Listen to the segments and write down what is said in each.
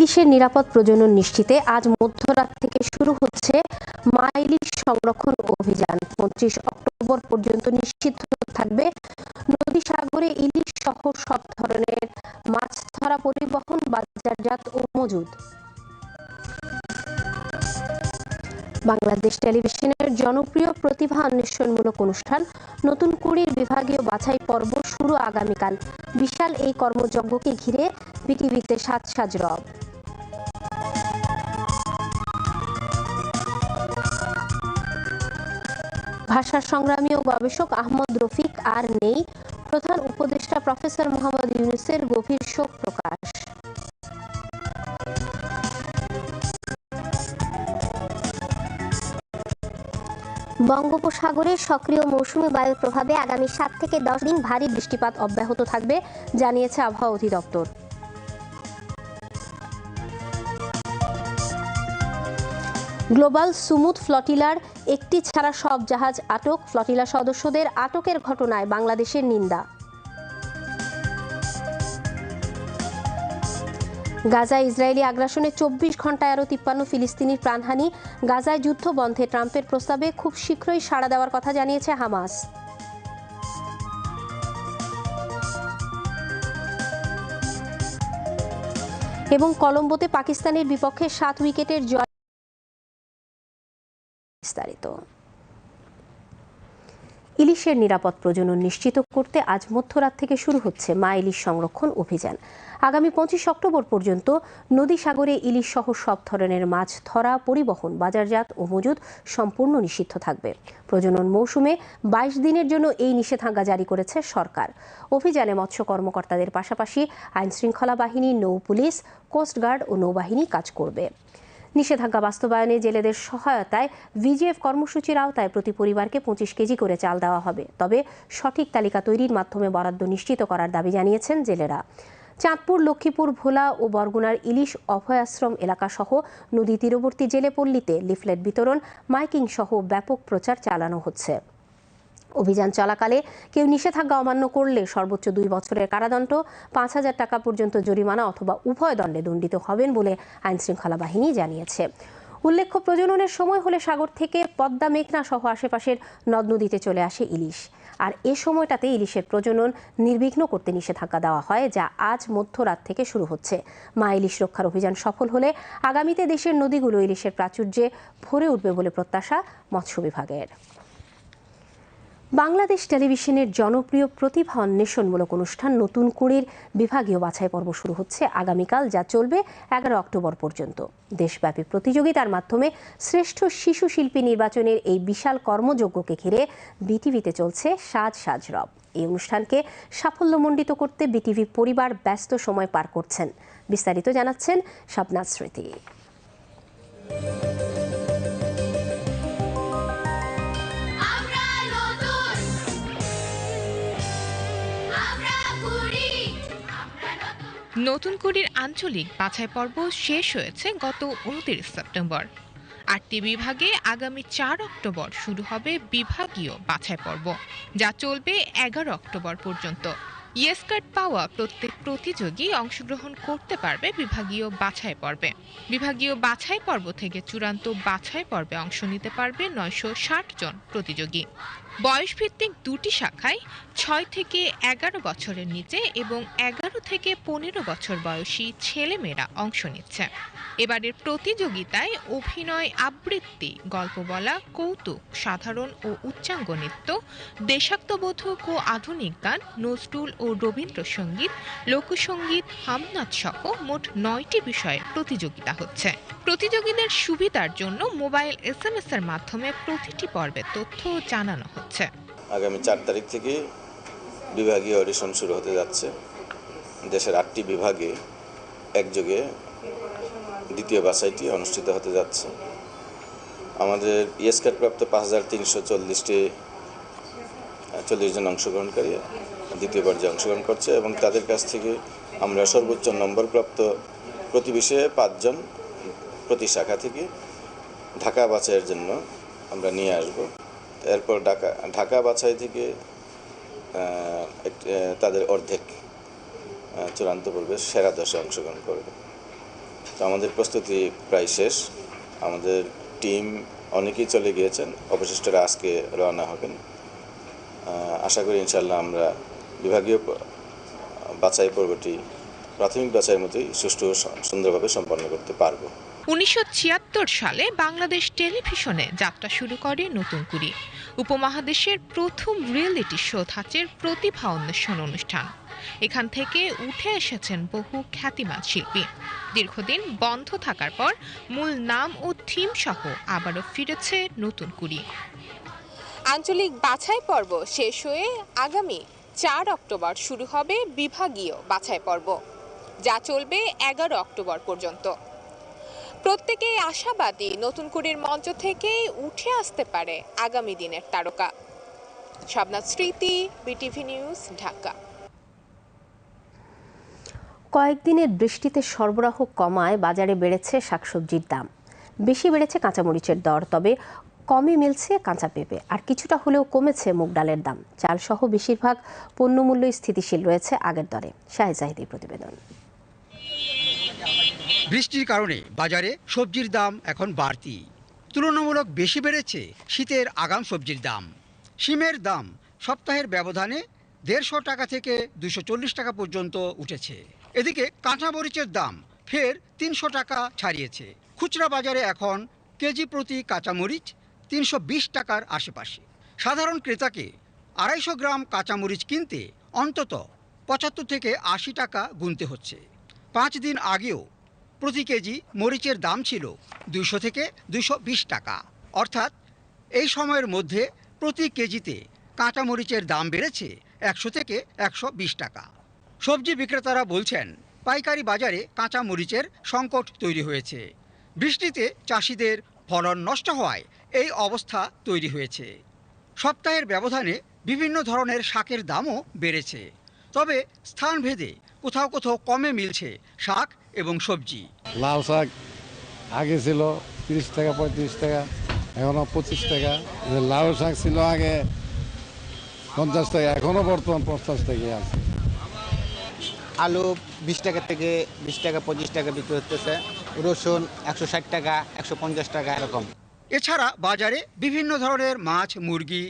ইলিশের নিরাপদ প্রজনন নিশ্চিতে আজ মধ্যরাত থেকে শুরু হচ্ছে মা ইলিশ সংরক্ষণ অভিযান। পঁচিশ অক্টোবর পর্যন্ত নিষিদ্ধ থাকবে নদী সাগরে ইলিশ সহ সব ধরনের মাছ ধরা পরিবহন, বাজারজাত ও মজুদ। বাংলাদেশ টেলিভিশনের জনপ্রিয় প্রতিভা অন্বেষণমূলক অনুষ্ঠান, নতুন কুড়ির বিভাগীয় বাছাই পর্ব শুরু আগামীকাল। বিশাল এই কর্মযজ্ঞকে ঘিরে বিটিভিতে সাত সাজ রব। ভাষা সংগ্রামী ও গবেষক আহমদ রফিক আর নেই। প্রধান উপদেষ্টা প্রফেসর মোহাম্মদ ইউনুসের গভীর শোক প্রকাশ। বঙ্গোপসাগরে সক্রিয় মৌসুমি বায়ুর প্রভাবে আগামী সাত থেকে দশ দিন ভারী বৃষ্টিপাত অব্যাহত থাকবে, জানিয়েছে আবহাওয়া অধিদপ্তর। গ্লোবাল সুমুদ ফ্লটিলার একটি ছাড়া সব জাহাজ আটক। ফ্লটিলা সদস্যদের আটকের ঘটনায় বাংলাদেশের নিন্দা। গাজায় ইসরায়েলি আগ্রাসনে চব্বিশ ঘন্টায় আরও তিপ্পান্ন ফিলিস্তিনির প্রাণহানি। গাজায় যুদ্ধ বন্ধে ট্রাম্পের প্রস্তাবে খুব শীঘ্রই সাড়া দেওয়ার কথা জানিয়েছে হামাস। এবং কলম্বোতে পাকিস্তানের বিপক্ষে সাত উইকেটের জয় বিস্তারিত। ইলিশের নিরাপদ প্রজনন নিশ্চিত করতে আজ মধ্যরাত থেকে শুরু হচ্ছে মা ইলিশ সংরক্ষণ অভিযান। আগামী পঁচিশ অক্টোবর পর্যন্ত নদী সাগরে ইলিশ সহ সব ধরনের মাছ ধরা, পরিবহন, বাজারজাত ও মজুদ সম্পূর্ণ নিষিদ্ধ থাকবে। প্রজনন মৌসুমে বাইশ দিনের জন্য এই নিষেধাজ্ঞা জারি করেছে সরকার। অভিযানে মৎস্য কর্মকর্তাদের পাশাপাশি আইনশৃঙ্খলা বাহিনী, নৌ পুলিশ, কোস্টগার্ড ও নৌবাহিনী কাজ করবে। নিষেধাজ্ঞা বাস্তবায়নে জেলেদের সহায়তায় ভিজিএফ কর্মসূচির আওতায় প্রতি পরিবারকে পঁচিশ কেজি করে চাল দেওয়া হবে। তবে সঠিক তালিকা তৈরির মাধ্যমে বরাদ্দ নিশ্চিত করার দাবি জানিয়েছেন জেলেরা। চাঁদপুর, লক্ষ্মীপুর, ভোলা ও বরগুনার ইলিশ অভয়াশ্রম এলাকাসহ নদী তীরবর্তী জেলে পল্লীতে লিফলেট বিতরণ, মাইকিং সহ ব্যাপক প্রচার চালানো হচ্ছে। অভিযান চলাকালে কেউ নিষেধাজ্ঞা অমান্য করলে সর্বোচ্চ দুই বছরের কারাদণ্ড, পাঁচ হাজার টাকা পর্যন্ত জরিমানা অথবা উভয় দণ্ডে দণ্ডিত হবেন বলে আইনশৃঙ্খলা বাহিনী জানিয়েছে। উল্লেখ্য, প্রজননের সময় হলে সাগর থেকে পদ্মা মেঘনা সহ আশেপাশের নদ নদীতে চলে আসে ইলিশ। আর এ সময়টাতে ইলিশের প্রজনন নির্বিঘ্ন করতে নিষেধাজ্ঞা দেওয়া হয়, যা আজ মধ্যরাত থেকে শুরু হচ্ছে। মা ইলিশ রক্ষার অভিযান সফল হলে আগামীতে দেশের নদীগুলো ইলিশের প্রাচুর্যে ভরে উঠবে বলে প্রত্যাশা মৎস্য বিভাগের। বাংলাদেশ টেলিভিশনের জনপ্রিয় প্রতিভা অন্বেষণমূলক অনুষ্ঠান নতুন কুড়ির বিভাগীয় বাছাই পর্ব শুরু হচ্ছে আগামীকাল, যা চলবে এগারো অক্টোবর পর্যন্ত। দেশব্যাপী প্রতিযোগিতার মাধ্যমে শ্রেষ্ঠ শিশু শিল্পী নির্বাচনের এই বিশাল কর্মযজ্ঞকে ঘিরে বিটিভিতে চলছে সাজ সাজ রব এই অনুষ্ঠানকে সাফল্যমণ্ডিত করতে বিটিভি পরিবার ব্যস্ত সময় পার করছেন। বিস্তারিত জানাচ্ছেন শাবনাজ স্মৃতি। নতুন করির আঞ্চলিক বাছাই পর্ব শেষ হয়েছে গত উনত্রিশ সেপ্টেম্বর। আটটি বিভাগে আগামী চার অক্টোবর শুরু হবে বিভাগীয় বাছাই পর্ব, যা চলবে এগারো অক্টোবর পর্যন্ত। ইয়েস কার্ড পাওয়া প্রত্যেক প্রতিযোগী অংশগ্রহণ করতে পারবে বিভাগীয় বাছাই পর্বে। বিভাগীয় বাছাই পর্ব থেকে চূড়ান্ত বাছাই পর্বে অংশ নিতে পারবে নয়শো ষাট জন প্রতিযোগী। বয়সভিত্তিক দুটি শাখায় ছয় থেকে এগারো বছরের নিচে এবং এগারো থেকে পনেরো বছর বয়সী ছেলেমেয়েরা অংশ নিচ্ছে। এবারের প্রতিযোগিতায় অভিনয় আবৃত্তি, গল্প বলা, কৌতুক, সাধারণ ও উচ্চাঙ্গ নৃত্য দেশাত্মবোধক ও আধুনিক গান, নজরুল ও রবীন্দ্রসঙ্গীত, লোকসঙ্গীত, হামনাথ সহ মোট নয়টি বিষয়ে প্রতিযোগিতা হচ্ছে। প্রতিযোগীদের সুবিধার জন্য মোবাইল এসএমএস এর মাধ্যমে প্রতিটি পর্বের তথ্য জানানো হচ্ছে। আগামী চার তারিখ থেকে বিভাগীয় অডিশন শুরু হতে যাচ্ছে। দেশের আটটি বিভাগে একযোগে দ্বিতীয় বাছাইটি অনুষ্ঠিত হতে যাচ্ছে। আমাদের ইয়েস কার্ড প্রাপ্ত পাঁচ হাজার তিনশো চল্লিশটি চল্লিশ জন অংশগ্রহণকারী দ্বিতীয় পর্যায়ে অংশগ্রহণ করছে এবং তাদের কাছ থেকে আমরা সর্বোচ্চ নম্বরপ্রাপ্ত প্রতি বিষয়ে পাঁচজন প্রতি শাখা থেকে ঢাকা বাছাইয়ের জন্য আমরা নিয়ে আসব। এরপর ঢাকা ঢাকা বাছাই থেকে তাদের অর্ধেক চূড়ান্ত পর্বে সেরা দশে অংশগ্রহণ করবে। তো আমাদের প্রস্তুতি প্রায় শেষ। আমাদের টিম অনেকেই চলে গিয়েছেন। অবশিষ্টরা আজকে রওনা হবেন। আশা করি ইনশাল্লাহ আমরা বিভাগীয় বাছাই পর্বটি প্রাথমিক বাছাইয়ের মতোই সুষ্ঠু সুন্দরভাবে সম্পন্ন করতে পারব। উনিশশো ছিয়াত্তর সালে বাংলাদেশ টেলিভিশনে যাত্রা শুরু করে নতুন কুড়ি। উপমহাদেশের প্রথম রিয়েলিটি শো ধাঁচের প্রতিভা অন্বেষণ অনুষ্ঠান। এখান থেকে উঠে এসেছেন বহু খ্যাতিমান শিল্পী। দীর্ঘদিন বন্ধ থাকার পর মূল নাম ও থিম সহ আবারও ফিরেছে নতুন কুড়ি। আঞ্চলিক বাছাই পর্ব শেষ হয়ে আগামী চার অক্টোবর শুরু হবে বিভাগীয় বাছাই পর্ব যা চলবে এগারো অক্টোবর পর্যন্ত। প্রত্যেকেই আশাবাদী নতুন কুড়ির মঞ্চ থেকেই উঠে আসতে পারে আগামী দিনের তারকা। শাবনাথ স্মৃতি, বিটিভি নিউজ, ঢাকা। কয়েকদিনের বৃষ্টিতে সরবরাহ কমায় বাজারে বেড়েছে শাকসবজির দাম। বেশি বেড়েছে কাঁচামরিচের দর, তবে কমই মিলছে কাঁচা পেঁপে। আর কিছুটা হলেও কমেছে মুগ ডালের দাম। চালসহ বেশিরভাগ পণ্যমূল্য স্থিতিশীল রয়েছে আগের দরে। শাহজাহিদি প্রতিবেদন। বৃষ্টির কারণে বাজারে সবজির দাম এখন বাড়তি। তুলনামূলক বেশি বেড়েছে শীতের আগাম সবজির দাম। শিমের দাম সপ্তাহের ব্যবধানে দেড়শো টাকা থেকে দুশো চল্লিশ টাকা পর্যন্ত উঠেছে। এদিকে কাঁচা মরিচের দাম ফের তিনশো টাকা ছাড়িয়েছে। খুচরা বাজারে এখন কেজি প্রতি কাঁচামরিচ তিনশো বিশ টাকার আশেপাশে। সাধারণ ক্রেতাকে আড়াইশো গ্রাম কাঁচামরিচ কিনতে অন্তত পঁচাত্তর থেকে আশি টাকা গুনতে হচ্ছে। পাঁচ দিন আগেও প্রতি কেজি মরিচের দাম ছিল দুশো থেকে দুশো বিশ টাকা। অর্থাৎ এই সময়ের মধ্যে প্রতি কেজিতে কাঁচা মরিচের দাম বেড়েছে একশো থেকে একশো বিশ টাকা। সবজি বিক্রেতারা বলছেন, পাইকারি বাজারে কাঁচা মরিচের সংকট তৈরি হয়েছে। বৃষ্টিতে চাষিদের ফলন নষ্ট হওয়ায় এই অবস্থা তৈরি হয়েছে। সপ্তাহের ব্যবধানে বিভিন্ন ধরনের শাকের দামও বেড়েছে। তবে স্থানভেদে কোথাও কোথাও কমে মিলছে শাক এবং সবজি। লাল শাক আগে ছিল তিরিশ টাকা পঁয়ত্রিশ টাকা এখনও পঁচিশ টাকা। যে লাউ শাক ছিল আগে পঞ্চাশ টাকা এখনও বর্তমান পঞ্চাশ টাকায় আছে। আলু বিশ টাকা থেকে বিশ টাকা পঁচিশ টাকা বিক্রি হতেছে রসুন একশো ষাট টাকা একশো পঞ্চাশ টাকা এরকম। এছাড়া বাজারে বিভিন্ন ধরনের মাছ মুরগি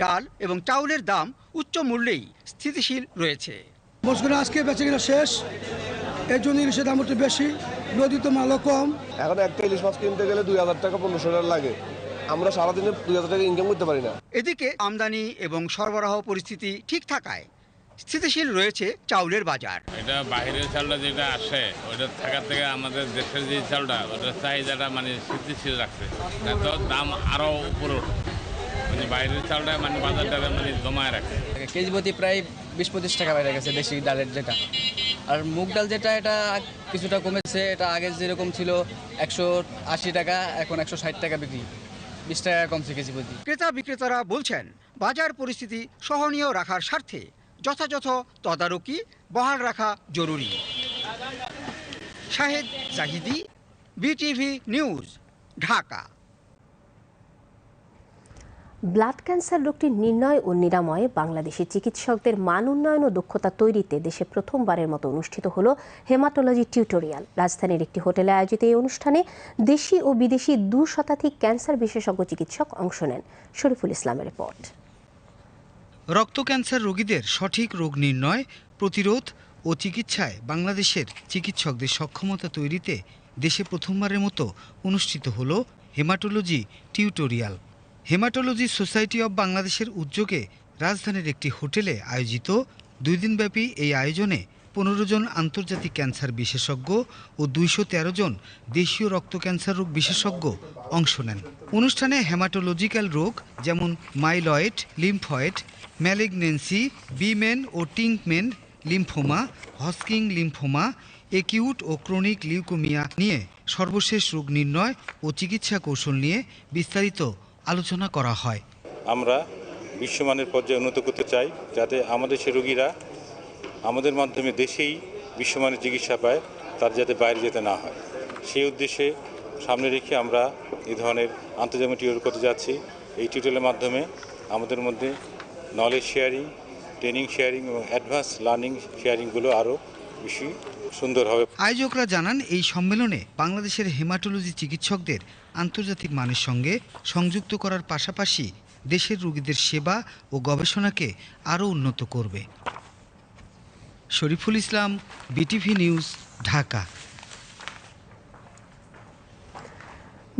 ডাল এবং চাউলের দাম উচ্চ মূল্যেই স্থিতিশীল রয়েছে। মোষগুলো আজকে বেঁচে গেলে শেষ। এই জন্য ইলিশের দাম একটু বেশি। নদী তো মালও কম। এখন একটা ইলিশ মাছ কিনতে গেলে দুই হাজার টাকা পনেরোশো টাকা লাগে। আমরা সারাদিনে দুই হাজার টাকা ইনকাম করতে পারি না। এদিকে আমদানি এবং সরবরাহ পরিস্থিতি ঠিক থাকায় স্থিতিশীল রয়েছে চাউলের বাজার। এটা বাইরের চালটা যেটা আসে ওইটা থাকার থেকে আমাদের দেশের যে চালটা ওটার চাহিদাটা মানে স্থিতিশীল রাখছে। তো দাম আরও উপরে ওঠে মানে বাইরের চালটা মানে বাজারটা মানে জমায় রাখে কেজি প্রতি প্রায় বিশ পঁচিশ টাকা বেড়ে গেছে দেশি ডালের যেটা। আর মুগ ডাল যেটা এটা কিছুটা কমেছে এটা আগে যেরকম ছিল একশো আশি টাকা এখন একশো ষাট টাকা বিক্রি। বিশ টাকা কমছে কেজি প্রতি ক্রেতা বিক্রেতারা বলছেন বাজার পরিস্থিতি সহনীয় রাখার স্বার্থে যথাযথ তদারকি বহাল রাখা জরুরি। Shahed Zahidi, BTV news, Dhaka. Blood cancer রোগটির নির্ণয় ও নিরাময়ে বাংলাদেশি চিকিৎসকদের মান উন্নয়ন ও দক্ষতা তৈরিতে দেশে প্রথমবারের মতো অনুষ্ঠিত হলো হেমাটোলজি টিউটোরিয়াল। রাজধানীর একটি হোটেলে আয়োজিত এই অনুষ্ঠানে দেশি ও বিদেশি দু শতাধিক ক্যান্সার বিশেষজ্ঞ চিকিৎসক অংশ নেন। শরীফুল ইসলামের রিপোর্ট। রক্ত ক্যান্সার রোগীদের সঠিক রোগ নির্ণয়, প্রতিরোধ ও চিকিৎসায় বাংলাদেশের চিকিৎসকদের সক্ষমতা তৈরিতে দেশে প্রথমবারের মতো অনুষ্ঠিত হল haematology tutorial. Haematology society of বাংলাদেশের উদ্যোগে রাজধানীর একটি হোটেলে আয়োজিত দুই দিনব্যাপী এই আয়োজনে পনেরো জন আন্তর্জাতিক ক্যান্সার বিশেষজ্ঞ ও দুইশো তেরো জন দেশীয় রক্ত ক্যান্সার রোগ বিশেষজ্ঞ অংশ নেন। অনুষ্ঠানে হেমাটোলজিক্যাল রোগ যেমন মাইলয়েড, লিম্ফয়েড, ম্যালিগনেন্সি, বিমেন ও টিঙ্কমেন লিম্ফোমা, হস্কিং লিম্ফোমা, একিউট ও ক্রনিক লিউকোমিয়া নিয়ে সর্বশেষ রোগ নির্ণয় ও চিকিৎসা কৌশল নিয়ে বিস্তারিত আলোচনা করা হয়। আমরা বিশ্বমানের পর্যায়ে উন্নত করতে চাই যাতে আমাদের সে রোগীরা আমাদের মাধ্যমে দেশেই বিশ্বমানের চিকিৎসা পায়, তার যাতে বাইরে যেতে না হয়। সেই উদ্দেশ্যে সামনে রেখে আমরা এই ধরনের আন্তর্জাতিক টিউটোরিয়াল করতে যাচ্ছি। এই টিউটোরিয়ালের মাধ্যমে আমাদের মধ্যে নলেজ শেয়ারিং ট্রেনিং শেয়ারিং এবং অ্যাডভান্স লার্নিং শেয়ারিংগুলো আরও বেশি সুন্দর হবে। আয়োজকরা জানান, এই সম্মেলনে বাংলাদেশের হেমাটোলজি চিকিৎসকদের আন্তর্জাতিক মানের সঙ্গে সংযুক্ত করার পাশাপাশি দেশের রোগীদের সেবা ও গবেষণাকে আরও উন্নত করবে। Shariful Islam BTV news Dhaka.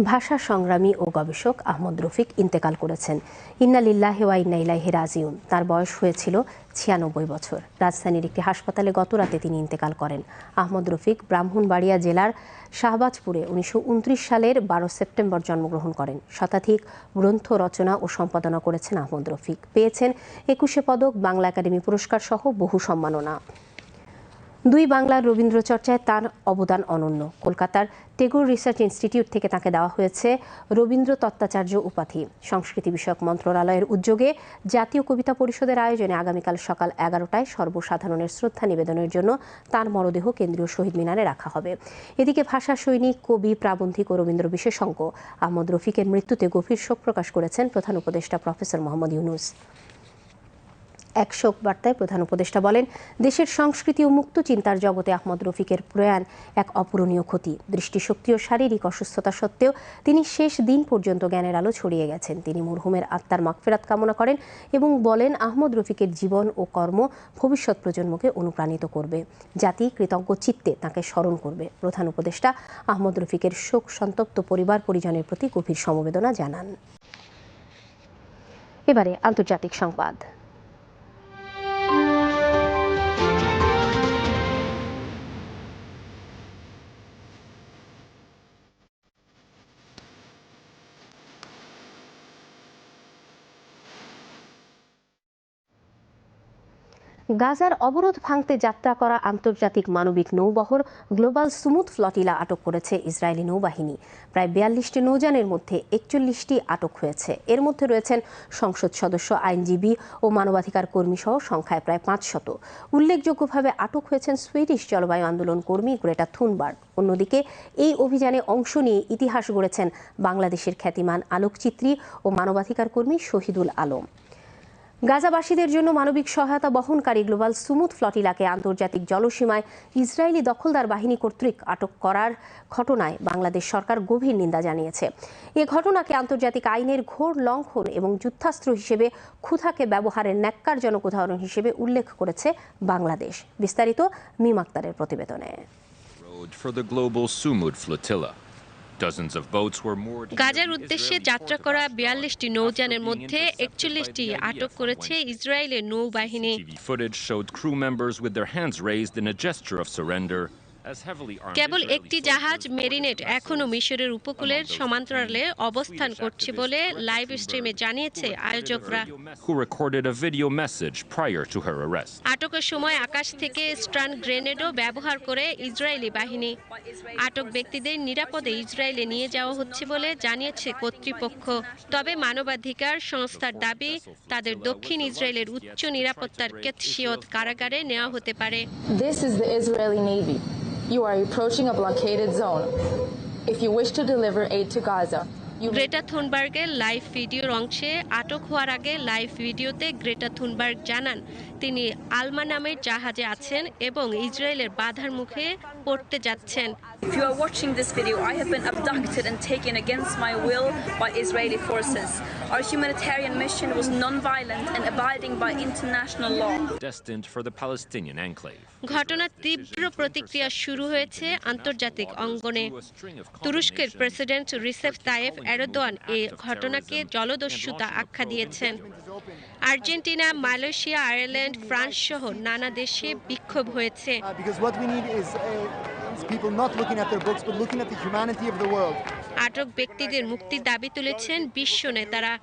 ভাষা সংগ্রামী ও গবেষক আহমদ রফিক ইন্তেকাল করেছেন। ইন্নালিল্লাহি ওয়া ইন্না ইলাইহি রাজিউন। তার বয়স হয়েছিল ছিয়ানব্বই বছর। রাজধানীর একটি হাসপাতালে গত রাতে তিনি ইন্তেকাল করেন। আহমদ রফিক ব্রাহ্মণবাড়িয়া জেলার শাহবাজপুরে উনিশশো উনত্রিশ সালের বারো সেপ্টেম্বর জন্মগ্রহণ করেন। শতাধিক গ্রন্থ, রচনা ও সম্পাদনা করেছেন আহমদ রফিক। পেয়েছেন একুশে পদক, বাংলা একাডেমি পুরস্কার সহ বহু সম্মাননা। দুই বাংলার রবীন্দ্র চর্চায় তার অবদান অনন্য। কলকাতার টেগোর রিসার্চ ইনস্টিটিউট থেকে তাকে দেওয়া হয়েছে রবীন্দ্র তত্ত্বাচার্য উপাধি। সংস্কৃতি বিষয়ক মন্ত্রণালয়ের উদ্যোগে জাতীয় কবিতা পরিষদের আয়োজনে আগামীকাল সকাল এগারোটায় সর্বসাধারণের শ্রদ্ধা নিবেদনের জন্য তার মরদেহ কেন্দ্রীয় শহীদ মিনারে রাখা হবে। এদিকে ভাষা সৈনিক, কবি, প্রাবন্ধিক ও রবীন্দ্র বিশেষজ্ঞ আহমদ রফিকের মৃত্যুতে গভীর শোক প্রকাশ করেছেন প্রধান উপদেষ্টা প্রফেসর মোহাম্মদ ইউনুস। এক শোক বার্তায় প্রধান উপদেষ্টা বলেন, দেশের সংস্কৃতি ও মুক্ত চিন্তার জগতে আহমদ রফিকের প্রয়াণ এক অপূরণীয় ক্ষতি। দৃষ্টিশক্তি ও শারীরিক অসুস্থতা সত্ত্বেও তিনি শেষ দিন পর্যন্ত জ্ঞানের আলো ছড়িয়ে গেছেন। তিনি মরহুমের আত্মার মাগফেরাত কামনা করেন এবং বলেন, আহমদ রফিকের জীবন ও কর্ম ভবিষ্যৎ প্রজন্মকে অনুপ্রাণিত করবে। জাতি কৃতজ্ঞ চিত্তে তাকে স্মরণ করবে। প্রধান উপদেষ্টা আহমদ রফিকের শোক সন্তপ্ত পরিবার পরিজনের প্রতি গভীর সমবেদনা জানান। এবারে আন্তর্জাতিক সংবাদ। গাজার অবরোধ ভাঙতে যাত্রা করা আন্তর্জাতিক মানবিক নৌবহর গ্লোবাল সুমুথ ফ্লটিলা আটক করেছে ইসরায়েলি নৌবাহিনী। প্রায় বিয়াল্লিশটি নৌযানের মধ্যে একচল্লিশটি আটক হয়েছে। এর মধ্যে রয়েছেন সংসদ সদস্য, আইনজীবী ও মানবাধিকার কর্মী সহ সংখ্যায় প্রায় পাঁচশত। উল্লেখযোগ্যভাবে আটক হয়েছেন সুইডিশ জলবায়ু আন্দোলন কর্মী গ্রেটা থুনবার্গ। অন্যদিকে এই অভিযানে অংশ নিয়ে ইতিহাস গড়েছেন বাংলাদেশের খ্যাতিমান আলোকচিত্রী ও মানবাধিকার কর্মী শহীদুল আলম। গাজাবাসীদের জন্য মানবিক সহায়তা বহনকারী গ্লোবাল সুমুথ ফ্লটিলাকে আন্তর্জাতিক জলসীমায় ইসরায়েলি দখলদার বাহিনী কর্তৃক আটক করার ঘটনায় বাংলাদেশ সরকার গভীর নিন্দা জানিয়েছে। এ ঘটনাকে আন্তর্জাতিক আইনের ঘোর লঙ্ঘন এবং যুদ্ধাস্ত্র হিসেবে ক্ষুধাকে ব্যবহারের ন্যাক্কারজনক উদাহরণ হিসেবে উল্লেখ করেছে বাংলাদেশ। বিস্তারিত মিম আক্তারের প্রতিবেদনে। গাজার উদ্দেশ্যে যাত্রা করা বিয়াল্লিশটি নৌযানের মধ্যে একচল্লিশটি আটক করেছে ইসরায়েলের নৌবাহিনী। কেবল একটি জাহাজ মেরিনেট এখনও মিশরের উপকূলের সমান্তরালে অবস্থান করছে বলে লাইভ স্ট্রিমে জানিয়েছে আয়োজকরা. আটকের সময় আকাশ থেকে স্ট্রান গ্রেনেডও ব্যবহার করে ইসরায়েলি বাহিনী। আটক ব্যক্তিদের নিরাপদে ইসরায়েলে নিয়ে যাওয়া হচ্ছে বলে জানিয়েছে কর্তৃপক্ষ। তবে মানবাধিকার সংস্থার দাবি তাদের দক্ষিণ ইসরায়েলের উচ্চ নিরাপত্তার কেতসিয়ত কারাগারে নেওয়া হতে পারে। You are approaching a blockaded zone. If you wish to deliver aid to Gaza, Greta থুনবার্গের live ভিডিওর অংশে আটক হওয়ার আগে লাইভ ভিডিওতে গ্রেটা থুনবার্গ জানান তিনি আলমা নামের জাহাজে আছেন এবং ইসরায়েলের বাধার মুখে পড়তে যাচ্ছেন If you are watching this video, I have been abducted and taken against my will by Israeli forces. Our humanitarian mission was non-violent and abiding by international law. Destined for the Palestinian enclave. ঘটনার তীব্র প্রতিক্রিয়া শুরু হয়েছে আন্তর্জাতিক অঙ্গনে তুরস্কের president Recep Tayyip Erdogan এ ঘটনাকে জলদস্যুতা আখ্যা দিয়েছেন আর্জেন্টিনা মালয়েশিয়া আয়ারল্যান্ড ফ্রান্স সহ নানা দেশে বিক্ষোভ হয়েছে। আটক ব্যক্তিদের মুক্তি দাবি তুলেছেন বিশ্ব নেতারা।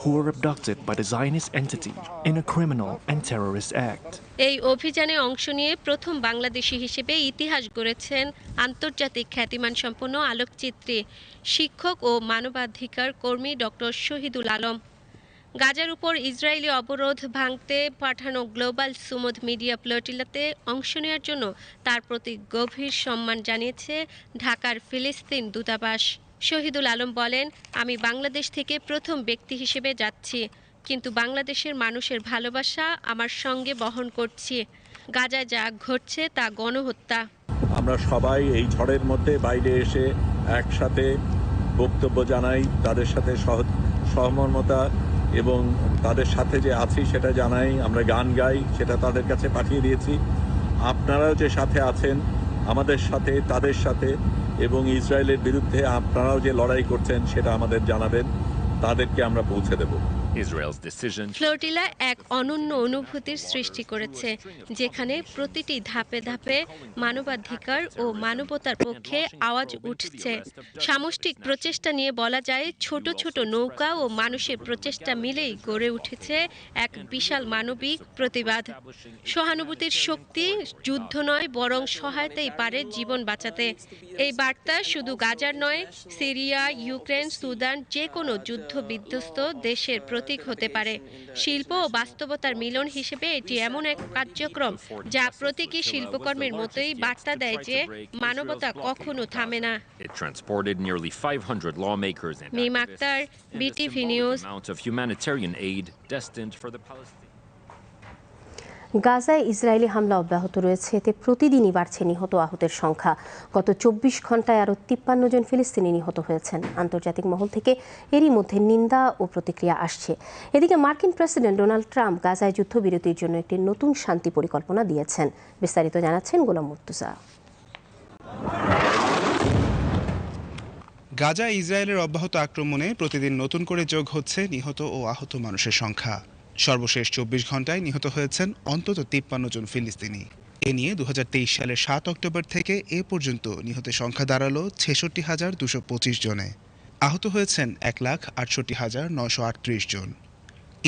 Who were abducted by the Zionist entity in a criminal and terrorist act. এই অভিযানে অংশ নিয়ে প্রথম বাংলাদেশি হিসেবে ইতিহাস গড়েছেন আন্তর্জাতিক খ্যাতিমান সম্পন্ন আলোকচিত্রী, শিক্ষক ও মানবাধিকার কর্মী ডক্টর শহীদুল আলম গাজার উপর ইসরায়েলি অবরোধ ভাঙতে পাঠানো গ্লোবাল সুমুদ মিডিয়া প্লটিলাতে অংশ নেওয়ার জন্য তার প্রতি গভীর সম্মান জানিয়েছে ঢাকার ফিলিস্তিন দূতাবাস শহীদুল আলম বলেন, আমি বাংলাদেশ থেকে প্রথম ব্যক্তি হিসেবে যাচ্ছি, কিন্তু বাংলাদেশের মানুষের ভালোবাসা আমার সঙ্গে বহন করছি। গাজায় যা ঘটছে তা গণহত্যা। আমরা সবাই এই ঝড়ের মধ্যে বাইরে এসে একসাথে বক্তব্য জানাই, তাদের সাথে সহ, সহমর্মতা এবং তাদের সাথে যে আছি সেটা জানাই, আমরা গান গাই, সেটা তাদের কাছে পাঠিয়ে দিয়েছি। আপনারাও যে সাথে আছেন, আমাদের সাথে, তাদের সাথে এবং ইসরায়েলের বিরুদ্ধে আপনারাও যে লড়াই করছেন সেটা আমাদের জানাবেন। তাদেরকে আমরা পৌঁছে দেব। ফ্লোটিলা এক অনন্য অনুভূতির সৃষ্টি করেছে, যেখানে প্রতিটি ধাপে ধাপে মানবাধিকার ও মানবতার পক্ষে আওয়াজ উঠছে। সামষ্টিক প্রচেষ্টা নিয়ে বলা যায়, ছোট ছোট নৌকা ও মানুষের প্রচেষ্টা মিলেই গড়ে উঠেছে এক বিশাল মানবিক প্রতিবাদ। সহানুভূতির শক্তি যুদ্ধ নয়, বরং সহায়তাই পারে জীবন বাঁচাতে। এই বার্তা শুধু গাজার নয়, সিরিয়া, ইউক্রেন, সুদান যে কোনো যুদ্ধ বিধ্বস্ত দেশের প্রতীক হতে পারে। শিল্প ও বাস্তবতার মিলন হিসেবে এটি এমন এক কার্যক্রম যা প্রতীকী শিল্পকর্মের মতোই বার্তা দেয় যে মানবতা কখনো থামে না। It transported nearly 500 lawmakers and Mim Akter BTV news amount of humanitarian aid destined for the Palestinians. গাজায় ইসরায়েলি হামলা অব্যাহত রয়েছে। এতে প্রতিদিনই বাড়ছে নিহত আহতের সংখ্যা। গত চব্বিশ ঘন্টায় আরও তিপ্পান্ন জন ফিলিস্তিনি নিহত হয়েছেন। আন্তর্জাতিক মহল থেকে এরই মধ্যে নিন্দা ও প্রতিক্রিয়া আসছে। এদিকে মার্কিন প্রেসিডেন্ট ডোনাল্ড ট্রাম্প গাজায় যুদ্ধবিরতির জন্য একটি নতুন শান্তি পরিকল্পনা দিয়েছেন। বিস্তারিত জানাচ্ছেন গোলাম মুর্তুজা। গাজা ইসরায়েলের অব্যাহত আক্রমণে প্রতিদিন নতুন করে যোগ হচ্ছে নিহত ও আহত মানুষের সংখ্যা। সর্বশেষ চব্বিশ ঘন্টায় নিহত হয়েছেন অন্তত তিপ্পান্ন জন ফিলিস্তিনি। এ নিয়ে দু হাজার তেইশ সালের সাত অক্টোবর থেকে এ পর্যন্ত নিহতের সংখ্যা দাঁড়াল ছেষট্টি হাজার দুশো পঁচিশ জনে। আহত হয়েছেন এক লাখ আটষট্টি হাজার নশো আটত্রিশ জন।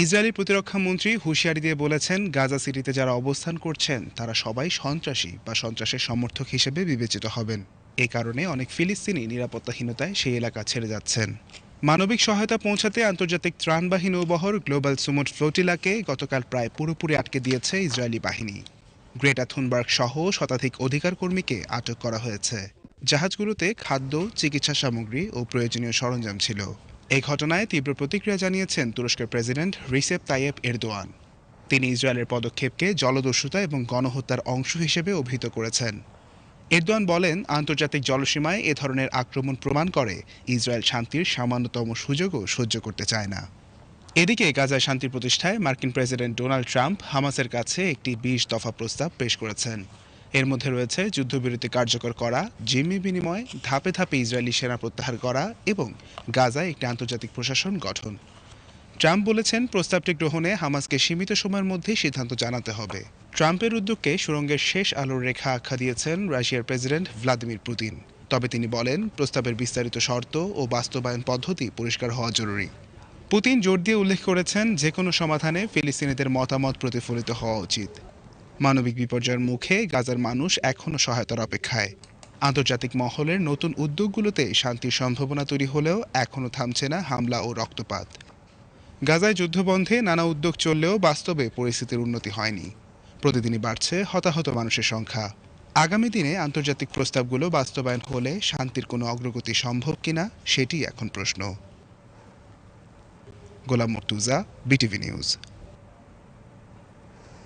ইসরায়েলি প্রতিরক্ষা মন্ত্রী হুঁশিয়ারি দিয়ে বলেছেন, গাজা সিটিতে যারা অবস্থান করছেন, তারা সবাই সন্ত্রাসী বা সন্ত্রাসের সমর্থক হিসেবে বিবেচিত হবেন। এ কারণে অনেক ফিলিস্তিনি নিরাপত্তাহীনতায় সেই এলাকা ছেড়ে যাচ্ছেন। মানবিক সহায়তা পৌঁছাতে আন্তর্জাতিক ত্রাণবাহী নৌবহর গ্লোবাল সুমুট ফ্লোটিলাকে গতকাল প্রায় পুরোপুরি আটকে দিয়েছে ইসরায়েলি বাহিনী। গ্রেটা থুনবার্গ সহ শতাধিক অধিকার কর্মীকে আটক করা হয়েছে। জাহাজগুলোতে খাদ্য, চিকিৎসা সামগ্রী ও প্রয়োজনীয় সরঞ্জাম ছিল। এই ঘটনায় তীব্র প্রতিক্রিয়া জানিয়েছেন তুরস্কের প্রেসিডেন্ট রিসেপ তাইয়েব এরদোয়ান। তিনি ইসরায়েলের পদক্ষেপকে জলদস্যুতা এবং গণহত্যার অংশ হিসেবে অভিহিত করেছেন। এরদোয়ান বলেন, আন্তর্জাতিক জলসীমায় এ ধরনের আক্রমণ প্রমাণ করে ইসরায়েল শান্তির সামান্যতম সুযোগও সহ্য করতে চায় না। এদিকে গাজায় শান্তি প্রতিষ্ঠায় মার্কিন প্রেসিডেন্ট ডোনাল্ড ট্রাম্প হামাসের কাছে একটি বিশ দফা প্রস্তাব পেশ করেছেন। এর মধ্যে রয়েছে যুদ্ধবিরতি কার্যকর করা, জিম্মি বিনিময়, ধাপে ধাপে ইসরায়েলি সেনা প্রত্যাহার করা এবং গাজায় একটি আন্তর্জাতিক প্রশাসন গঠন। ট্রাম্প বলেছেন, প্রস্তাবটি গ্রহণে হামাসকে সীমিত সময়ের মধ্যেই সিদ্ধান্ত জানাতে হবে। ট্রাম্পের উদ্যোগকে সুরঙ্গের শেষ আলোর রেখা আখ্যা দিয়েছেন রাশিয়ার প্রেসিডেন্ট ভ্লাদিমির পুতিন। তবে তিনি বলেন, প্রস্তাবের বিস্তারিত শর্ত ও বাস্তবায়ন পদ্ধতি পরিষ্কার হওয়া জরুরি। পুতিন জোর দিয়ে উল্লেখ করেছেন যে কোনো সমাধানে ফিলিস্তিনিদের মতামত প্রতিফলিত হওয়া উচিত। মানবিক বিপর্যয়ের মুখে গাজার মানুষ এখনও সহায়তার অপেক্ষায়। আন্তর্জাতিক মহলের নতুন উদ্যোগগুলোতে শান্তির সম্ভাবনা তৈরি হলেও এখনও থামছে না হামলা ও রক্তপাত। গাজায় যুদ্ধবন্ধে নানা উদ্যোগ চললেও বাস্তবে পরিস্থিতির উন্নতি হয়নি। প্রতিদিনই বাড়ছে হতাহত মানুষের সংখ্যা। আগামী দিনে আন্তর্জাতিক প্রস্তাবগুলো বাস্তবায়ন হলে শান্তির কোনো অগ্রগতি সম্ভব কিনা সেটি এখন প্রশ্ন। Golam Mortuza, BTV news.